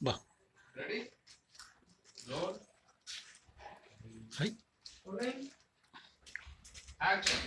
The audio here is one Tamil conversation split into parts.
வா. ரெடி லோட் ஹை ஆக்ஷன்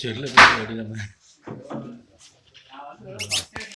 ചെറിയ